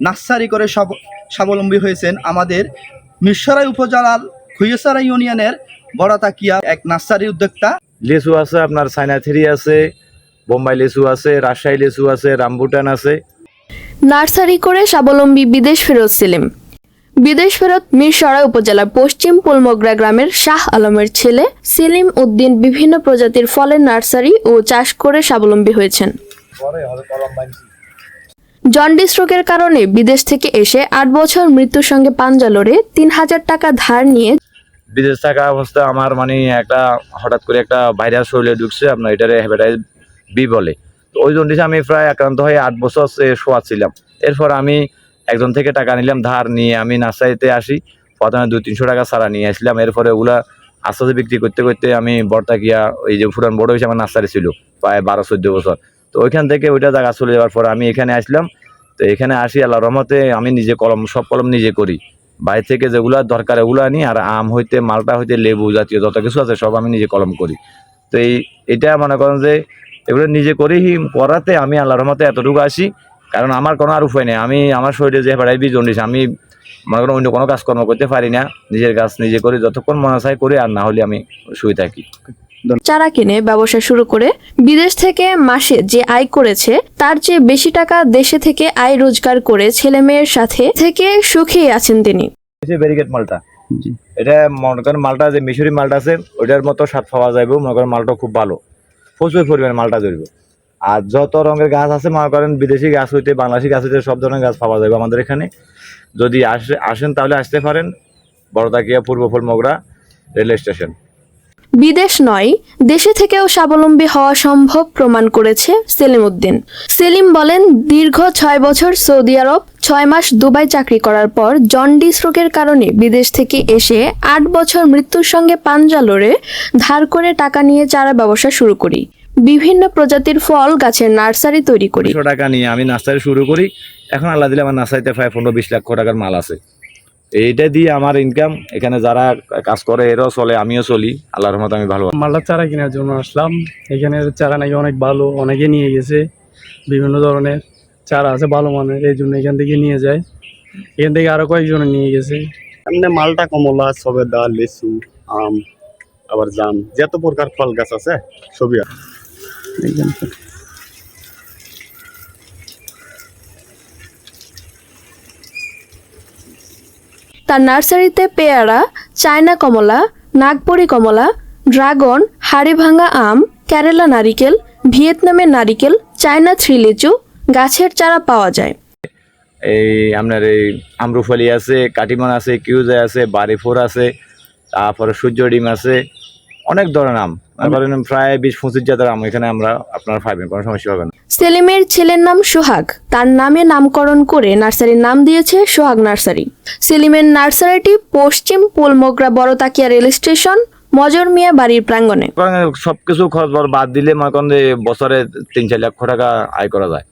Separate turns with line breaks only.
Nursery করে স্বাব- স্বাবলম্বী হয়েছেন আমাদের মিরসরাই উপজেলার খুইয়াসারা ইউনিয়নের বড়াতাকিয়া এক নার্সারি উদ্যোক্তা।
লিচু আছে আপনার চাইনা থ্রি আছে বোম্বাই লিচু আছে রাজশাহী লিচু আছে রামবুটান আছে।
নার্সারি করে স্বাবলম্বী বিদেশ ফেরত সেলিম। বিদেশ ফেরত মিরসরাই উপজেলার পশ্চিম পুলমগ্রা গ্রামের শাহ আলমের ছেলে সেলিম উদ্দিন বিভিন্ন প্রজাতির ফলের নার্সারি ও চাষ করে স্বাবলম্বী হয়েছেন। জন্ডিস রোগের কারণে বিদেশ থেকে এসে আট বছর মৃত্যুর সঙ্গে পাঞ্জা লড়ে তিন হাজার টাকা ধার নিয়ে
বিদেশ থাকা অবস্থায় আমার মানে একটা হঠাৎ করে একটা ভাইরাস শরীরে ঢুকছে, আপনার এটারে হেপাটাইটিস বি বলে। তো ওই জন্ডিসে আমি প্রায় আক্রান্ত হয়ে আট বছর শোয়াচ্ছিলাম এরপর আমি একজন থেকে টাকা নিলাম, ধার নিয়ে আমি নার্সারিতে আসি, প্রথমে দুই তিনশো টাকা সারা নিয়ে আসলাম এরপরে ওগুলা আস্তে আস্তে বিক্রি করতে করতে আমি বড়তাকিয়া ওই যে পুরান বড় হয়েছে আমার নার্সারি ছিল, প্রায় বারো চোদ্দ বছর। তো ওইখান থেকে ওইটা জায়গা চলে যাওয়ার পর আমি এখানে আসলাম তো এখানে আসি আল্লাহ রহমতে আমি নিজে কলম, সব কলম নিজে করি। বাইরে থেকে যেগুলো দরকার এগুলো আনি, আর আম হইতে, মালটা হইতে, লেবু জাতীয় যত কিছু আছে, সব আমি নিজে কলম করি। তো এই, এটা মনে করেন যে, এগুলো নিজে করি করাতে আমি আল্লাহ রহমতে এতটুকু আসি। কারণ আমার কোনো আর উপায় নেই। আমি, আমার শরীরে যে হেপাটাইটিস বি জন্ডিস আমি মনে করেন অন্য কোনো কাজকর্ম করতে পারি না। নিজের কাজ নিজে করি, যতক্ষণ মনে চাই করি, আর না হলে আমি শুয়ে থাকি।
চারা কিনে ব্যবসা শুরু করে বিদেশ থেকে মাসে যে আয় করেছে তার চেয়ে বেশি টাকা দেশে থেকে আয় রোজগার করে ছেলে মেয়ের সাথে থেকে সুখেই আছেন তিনি।
ব্যারিকেড মালটা। এটা মনে করেন মালটা যে মিশরি মালটা আছে ওইটার মতো স্বাদ পাওয়া যাবে মনে করেন মালটা খুব ভালো। প্রচুর পরিমাণে মালটা ধরবে। আর যত রঙের গাছ আছে মনে করেন বিদেশি গাছ হইতে বাংলাদেশি গাছ হইতে সব ধরনের গাছ পাওয়া যাবে আমাদের এখানে। যদি আসে আসেন তাহলে আসতে পারেন বড়দাকিয়া পূর্ব ফুলমগরা রেলওয়ে স্টেশন।
বিদেশ নয়, দেশে থেকেও স্বাবলম্বী হওয়া সম্ভব প্রমাণ করেছে সেলিম উদ্দিন সেলিম বলেন, দীর্ঘ ছয় বছর সৌদি আরব, ছয় মাস দুবাই চাকরি করার পর জন্ডিস রোগের কারণে বিদেশ থেকে এসে আট বছর মৃত্যুর সঙ্গে পাঞ্জা লড়ে ধার করে টাকা নিয়ে চারা ব্যবসা শুরু করি। বিভিন্ন প্রজাতির ফল গাছের নার্সারি তৈরি করি।
টাকা নিয়ে আমি নার্সারি শুরু করি। এখন আল্লাহ দিলে আমার নার্সারিতে প্রায় পনেরো বিশ লক্ষ টাকার মাল আছে। এইটা দিয়ে আমার ইনকাম এখানে যারা কাজ করে এরাও চলে আমিও চলি। আল্লাহর রহমত আমি ভালো
মালটার চারা কেনার জন্য আসলাম। এখানে চারা নাকি অনেক ভালো অনেকে নিয়ে গেছে। বিভিন্ন ধরনের চারা আছে ভালো মানের এই জন্য এখান থেকে নিয়ে যায়। এখান থেকে আরও কয়েকজন নিয়ে গেছে।
এমনি মালটা কমলা সবেদা লিচু আম আবার জাম যত প্রকার ফল গাছ আছে সবই আছে।
তার নার্সারিতে পেয়ারা, চায়না কমলা, নাগপুরি কমলা, ড্রাগন, হাড়িভাঙা আম, কেরালা নারিকেল ভিয়েতনামের নারিকেল, চায়না থ্রি লিচু গাছের চারা পাওয়া যায়।
এই আপনার এই আমরুফলি আছে, কাটিমান আছে, কিউজা আছে, বারিফোর আছে, তারপরে সূর্য ডিম আছে, অনেক ধরনের আম। প্রায় বিশ পঁচিশ জাতের আম এখানে আমরা আপনার পাবেন কোনো সমস্যা হবে না।
সেলিমের ছেলের নাম সোহাগ। তার নামে নামকরণ করে নার্সারির নাম দিয়েছে সোহাগ নার্সারি। সেলিমের নার্সারিটি পশ্চিম পোলমোগরা বড়তাকিয়া রেল স্টেশন মজর মিয়া বাড়ির প্রাঙ্গণে।
সবকিছু খরচ বর বাদ দিলে মনে করেন বছরে তিন চার লক্ষ টাকা আয় করা যায়।